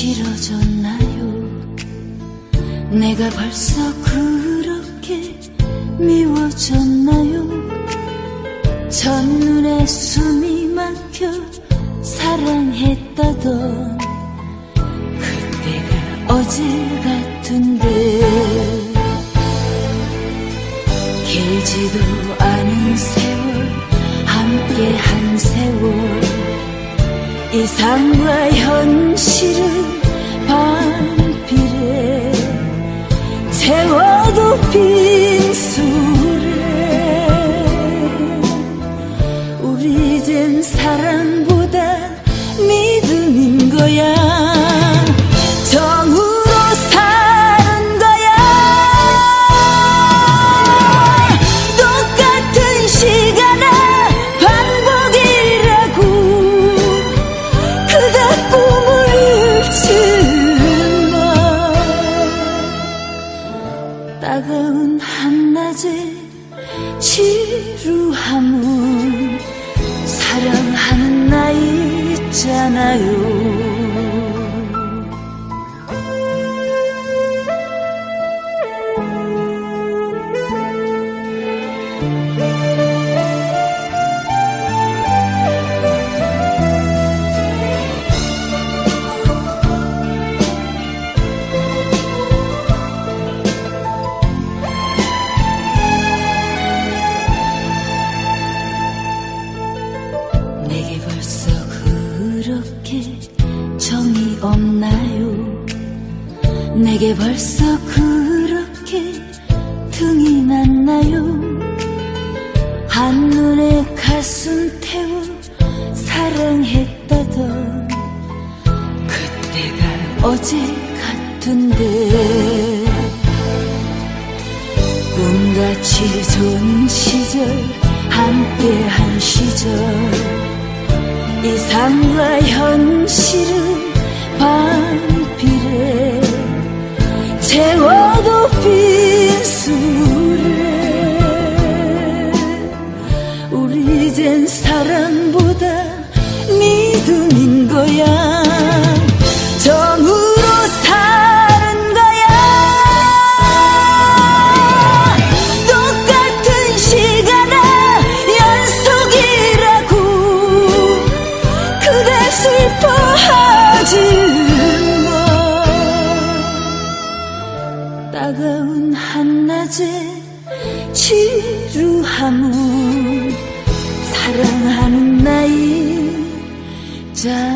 싫어졌나요? 내가 벌써 그렇게 미워졌나요? 첫눈에 숨이 막혀 사랑했다던 그때가 어제 같은데 길지도 않은 세월 함께 한 세월 이상과 현실은 반비례 채워도 빈수레 우리 이젠 사랑보다 믿음인 거야 지루함은 사랑하는 나이 있잖아요 없나요? 내게 벌써 그렇게 등이 났나요? 한눈에 가슴 태워 사랑했다던 그때가 어제 같은데 꿈같이 좋은 시절 함께한 시절 이상과 현실은 이젠 사랑보다 믿음인 거야. 정으로 사는 거야. 똑같은 시간의 연속이라고 그대 슬퍼하지 마 따가운 한낮의 지루함은 down.